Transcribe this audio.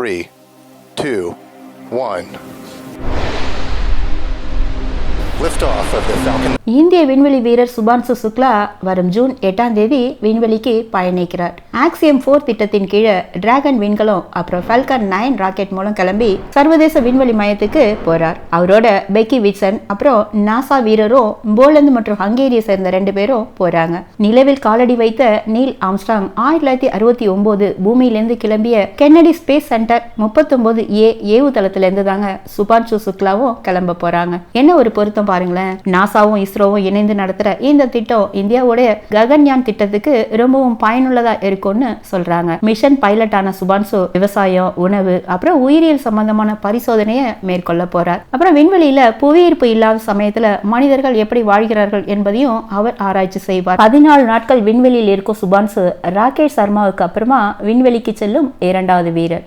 three, two, one. Lift off. இந்திய விண்வெளி வீரர் சுபான்சு சுக்லா வரும் ஜூன் எட்டாம் தேதி விண்வெளிக்கு பயணிக்கிறார். ஆக்சியம் போர் திட்டத்தின் கீழே டிராகன் விண்கலம் அப்புறம் ஃபல்கன் நைன் ராக்கெட் மூலம் கிளம்பி சர்வதேச விண்வெளி மையத்துக்கு போறார். அவரோட பெக்கி விட்சன் அப்புறம் நாசா வீரரும் போலந்து மற்றும் ஹங்கேரியை சேர்ந்த ரெண்டு பேரும் போறாங்க. நிலவில் காலடி வைத்த நீல் ஆம்ஸ்டாங் ஆயிரத்தி தொள்ளாயிரத்தி அறுபத்தி ஒன்பது பூமியிலிருந்து கிளம்பிய கென்னடி ஸ்பேஸ் சென்டர் முப்பத்தொன்பது ஏ ஏவு இருந்து தாங்க சுபான்சு சுக்லாவும் கிளம்ப போறாங்க. என்ன ஒரு பொருத்தம் பாருங்களேன். நாசாவும் இஸ்ரோவும் இணைந்து நடத்துகிற இந்த திட்டம் இந்தியாவுடைய ககன்யான் திட்டத்துக்கு ரொம்பவும் பயனுள்ளதா இருக்கும்னு சொல்றாங்க. மிஷன் பைலட்டான சுபான்சு விவசாயம் உணவு அப்புறம் உயிரியல் சம்பந்தமான பரிசோதனையை மேற்கொள்ள போறார். அப்புறம் விண்வெளியில புவியீர்ப்பு இல்லாத சமயத்துல மனிதர்கள் எப்படி வாழ்கிறார்கள் என்பதையும் அவர் ஆராய்ச்சி செய்வார். பதினாலு நாட்கள் விண்வெளியில் இருக்கும் சுபான்சு ராகேஷ் சர்மாவுக்கு அப்புறமா விண்வெளிக்கு செல்லும் இரண்டாவது வீரர்.